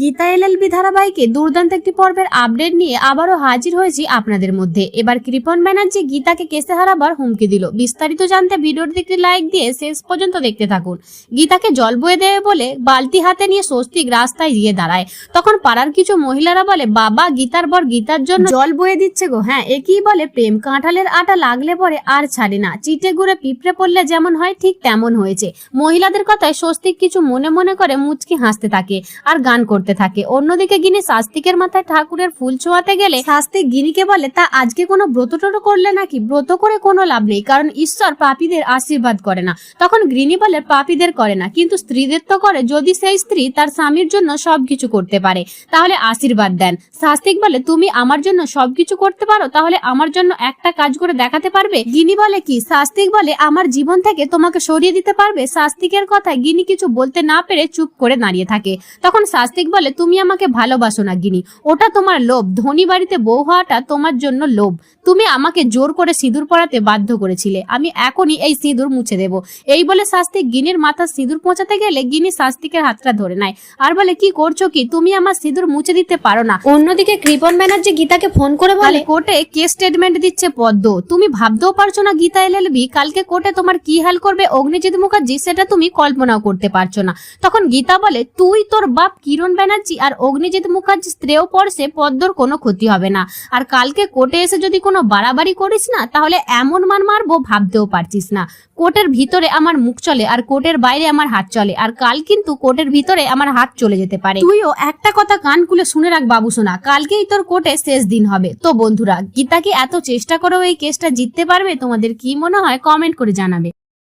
গীতা এল LLB ধারাবাহিকে দুর্দান্ত একটি পর্বের আপডেট নিয়ে আবারও হাজির হয়েছি আপনাদের মধ্যে। এবার কৃপন ব্যানার্জি গীতাকে কেসে হারাবার হুমকি দিল। বিস্তারিত জানতে ভিডিওটিতে একটি লাইক দিয়ে শেষ পর্যন্ত দেখতে থাকুন। গীতাকে জল বয়ে দেবে বলে বালতি হাতে নিয়ে স্বস্তিক রাস্তায় গিয়ে দাঁড়ায়। তখন পাড়ার কিছু মহিলারা বলে, বাবা, গীতার বর গীতার জন্য জল বয়ে দিচ্ছে গো। হ্যাঁ একই বলে, প্রেম কাঁঠালের আটা লাগলে পরে আর ছাড়ে না। চিটে ঘুরে পিঁপড়ে পড়লে যেমন হয়, ঠিক তেমন হয়েছে। মহিলাদের কথায় স্বস্তিক কিছু মনে মনে করে মুচকি হাসতে থাকে আর গান করতে থাকে। অন্যদিকে গিনি শাস্তিকের মাথায় ঠাকুরের ফুল ছোঁয়াতে গেলে শাস্তিক গিনিকে বলে, তা আজকে কোনো ব্রত টটো করলে নাকি? ব্রত করে কোনো লাভ নেই, কারণ ঈশ্বর পাপীদের আশীর্বাদ করে না। তখন গৃণী বলে, পাপীদের করে না, কিন্তু স্ত্রীদের তো করে। যদি সেই স্ত্রী তার স্বামীর জন্য সবকিছু করতে পারে, তাহলে আশীর্বাদ দেন। শাস্তিক বলে, তুমি আমার জন্য সবকিছু করতে পারো, তাহলে আমার জন্য একটা কাজ করে দেখাতে পারবে? গিনি বলে, কি? শাস্তিক বলে, আমার জীবন থেকে তোমাকে সরিয়ে দিতে পারবে? শাস্তিকের কথায় গিনি কিছু বলতে না পেরে চুপ করে দাঁড়িয়ে থাকে। তখন শাস্তিক বলে তুমি আমাকে ভালোবাসো না গিনি ওটা তোমার লোভ। ধনী বাড়িতে বউ হওয়াটা তোমার জন্য লোভ। তুমি আমাকে জোর করে সিঁদুর পরাতে বাধ্য করেছিলে। আমি এখনই এই সিঁদুর মুছে দেব। এই বলে শাস্তিক গিনির মাথা সিঁদুর পৌঁছাতে গেলে গিনি শাস্তিকের হাতটা ধরে নেয়। আর বলে কি করছ কি? তুমি আমার সিঁদুর মুছে দিতে পারো না। অন্যদিকে কৃপন ব্যানার্জি গীতাকে ফোন করে বলে কোর্টে কে স্টেটমেন্ট দিচ্ছে পদ্ম। তুমি ভাবতেও পারছ না গীতা এলএলবি কালকে কোর্টে তোমার কি হাল করবে অগ্নিজিৎ মুখার্জি সেটা তুমি কল্পনাও করতে পারছ না। তখন গীতা বলে তুই তোর বাপ কিরণ ব্যানার্জি আর অগ্নিজিৎ মুখার্জি স্ত্রেও পড়ছে, পদ্মর কোনো ক্ষতি হবে না। আর কালকে কোর্টে এসে যদি কোনো বাড়াবাড়ি করিস না, তাহলে এমন মান মারবো ভাবতেও পারছিস না। কোর্টের ভিতরে আমার মুখ চলে আর কোর্টের বাইরে আমার হাত চলে। আর কাল কিন্তু কোর্টের ভিতরে আমার হাত চলে যেতে পারে। তুইও একটা কথা কান খুলে শুনে রাখ বাবু সোনা, কালকেই তোর কোর্টে শেষ দিন হবে। তো বন্ধুরা গীতা কি এত চেষ্টা করেও এই কেসটা জিততে পারবে? তোমাদের কি মনে হয়? কমেন্ট করে জানাবে।